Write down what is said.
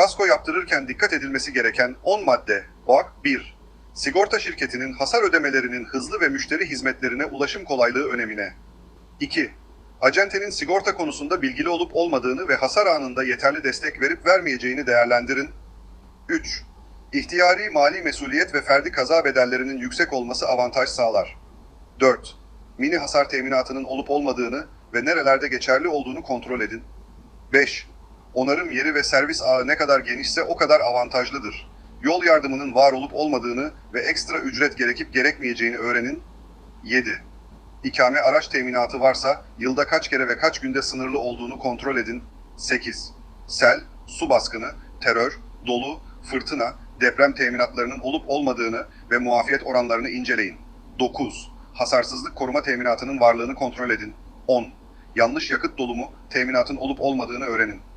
Kasko yaptırırken dikkat edilmesi gereken 10 madde. Bak 1. Sigorta şirketinin hasar ödemelerinin hızlı ve müşteri hizmetlerine ulaşım kolaylığı önemine. 2. Acentenin sigorta konusunda bilgili olup olmadığını ve hasar anında yeterli destek verip vermeyeceğini değerlendirin. 3. İhtiyari mali mesuliyet ve ferdi kaza bedellerinin yüksek olması avantaj sağlar. 4. Mini hasar teminatının olup olmadığını ve nerelerde geçerli olduğunu kontrol edin. 5. Onarım yeri ve servis ağı ne kadar genişse o kadar avantajlıdır. Yol yardımının var olup olmadığını ve ekstra ücret gerekip gerekmeyeceğini öğrenin. 7. İkame araç teminatı varsa yılda kaç kere ve kaç günde sınırlı olduğunu kontrol edin. 8. Sel, su baskını, terör, dolu, fırtına, deprem teminatlarının olup olmadığını ve muafiyet oranlarını inceleyin. 9. Hasarsızlık koruma teminatının varlığını kontrol edin. 10. Yanlış yakıt dolumu teminatın olup olmadığını öğrenin.